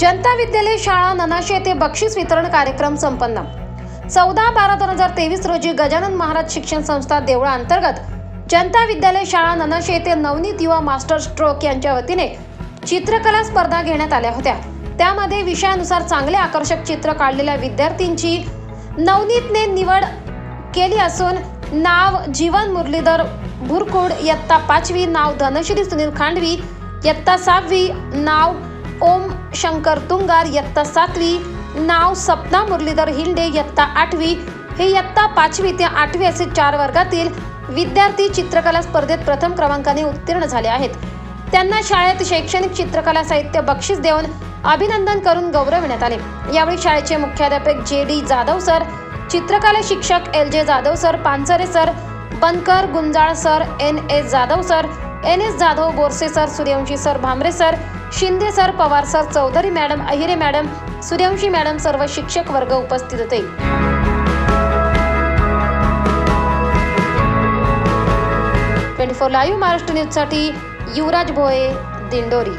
जनता विद्यालय शाळा ननाशे येथे बक्षीस वितरण कार्यक्रम संपन्न. चौदा बारा दोन हजार तेवीस रोजी गजानन महाराज शिक्षण संस्था देवळा अंतर्गत जनता विद्यालय शाळा ननाशे येथे नवनीत युवा मास्टर स्ट्रोक यांच्या वतीने चित्रकला स्पर्धा घेण्यात आल्या होत्या. त्यामध्ये विषयानुसार चांगले आकर्षक चित्र काढलेल्या विद्यार्थ्यांची नवनीतने निवड केली असून नाव जीवन मुरलीधर भुरकुड इयत्ता पाचवी नाव धनश्री सुनील खांडवी इयत्ता सहावी नाव ओम शंकर तुंगार इयत्ता सातवी नाव सपना मुरलीधर हिंडे इयत्ता आठवी. हे इयत्ता पाचवी ते आठवी असे चार वर्गातील विद्यार्थी चित्रकला स्पर्धेत प्रथम क्रमांकाने उत्तीर्ण झाले आहेत. त्यांना शाळेत शैक्षणिक चित्रकला साहित्य बक्षीस देऊन अभिनंदन करून गौरविण्यात आले. यावेळी शाळेचे मुख्याध्यापक जे डी जाधव सर चित्रकला शिक्षक L J Jadhav sir Pansare sir Bankar Gunjal sir N S Jadhav sir N S Jadhav Borse sir Suryavanshi sir Bhamre sir Shinde sir Pawar sir Chaudhari madam Ahire madam Suryavanshi madam सर्व शिक्षक वर्ग उपस्थित होते. Twenty four live Maharashtra न्यूजसाठी युवराज भोये दिंडोरी.